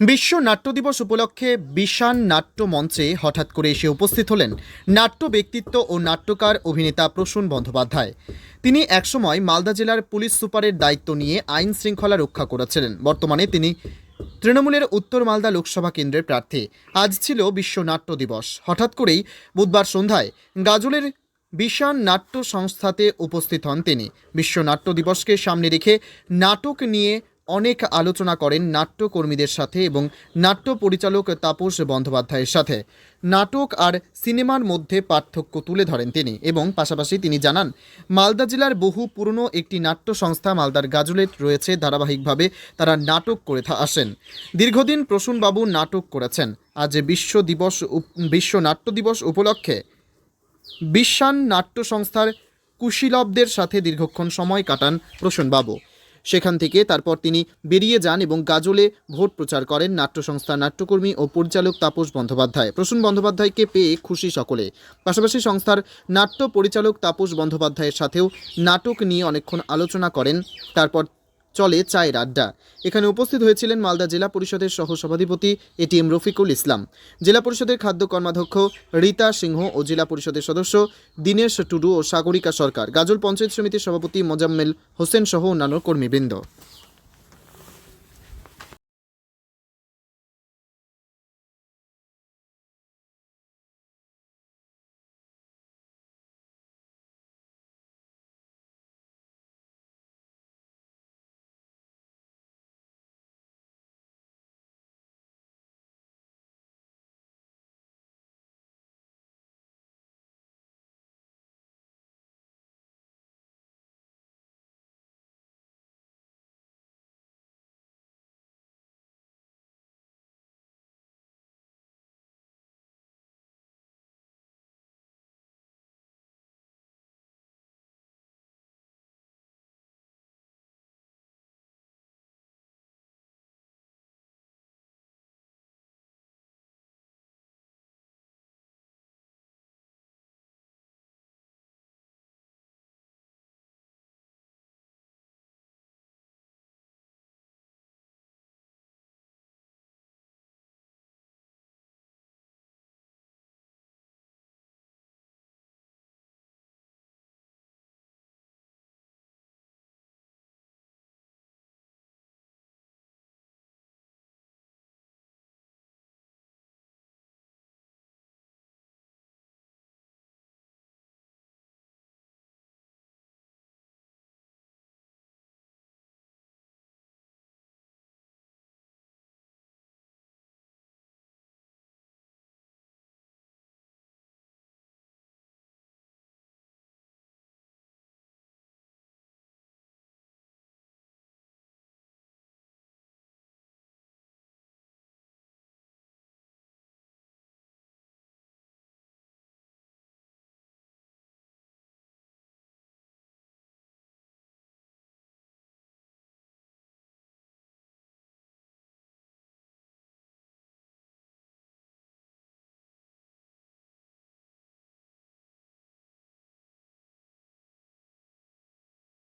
বিশ্ব নাট্য দিবস উপলক্ষে বিশান নাট্য মঞ্চে হঠাৎ করে এসে উপস্থিত হলেন নাট্য ব্যক্তিত্ব ও নাট্যকার অভিনেতা প্রসূন বন্দ্যোপাধ্যায়। তিনি একসময় মালদা জেলার পুলিশ সুপারের দায়িত্ব নিয়ে আইন শৃঙ্খলা রক্ষা করেছিলেন। বর্তমানে তিনি তৃণমূলের উত্তর মালদা লোকসভা কেন্দ্রের প্রার্থী। আজ ছিল বিশ্ব নাট্য দিবস। হঠাৎ করেই বুধবার সন্ধ্যায় গাজলের বিশান নাট্য সংস্থাতে উপস্থিত হন তিনি। বিশ্ব নাট্য দিবসকে সামনে রেখে নাটক নিয়ে অনেক আলোচনা করেন নাট্যকর্মীদের সাথে এবং নাট্য পরিচালক তাপস বন্দ্যোপাধ্যায়ের সাথে। নাটক আর সিনেমার মধ্যে পার্থক্য তুলে ধরেন তিনি এবং পাশাপাশি তিনি জানান, মালদা জেলার বহু পুরনো একটি নাট্য সংস্থা মালদার গাজলেট রয়েছে, ধারাবাহিকভাবে তারা নাটক করে আসেন। দীর্ঘদিন প্রসূনবাবু নাটক করেছেন। আজ বিশ্ব দিবস বিশ্ব নাট্য দিবস উপলক্ষে বিশ্বান নাট্য সংস্থার কুশীলবদের সাথে দীর্ঘক্ষণ সময় কাটান প্রসূনবাবু। সেখান থেকে তারপর তিনি বেরিয়ে যান এবং গাজলে ভোট প্রচার করেন নাট্য সংস্থার নাট্যকর্মী ও পরিচালক তাপস বন্দ্যোপাধ্যায়। প্রসূন বন্দ্যোপাধ্যায়কে পেয়ে খুশি সকলে। পাশাপাশি সংস্থার নাট্য পরিচালক তাপস বন্দ্যোপাধ্যায়ের সাথেও নাটক নিয়ে অনেকক্ষণ আলোচনা করেন। তারপর চলে চায়ের আড্ডা। এখানে উপস্থিত হয়েছিলেন মালদা জেলা পরিষদের সহসভাধিপতি এটিএম রফিকুল ইসলাম। জেলা পরিষদের খাদ্য কর্মাধ্যক্ষ রীতা সিংহ ও জেলা পরিষদের সদস্য দীনেশ টুডু ও সাগরিকা সরকার। গাজল পঞ্চায়েত সমিতির সভাপতি মোজাম্মেল হোসেন সহ অন্যান্য কর্মীবৃন্দ।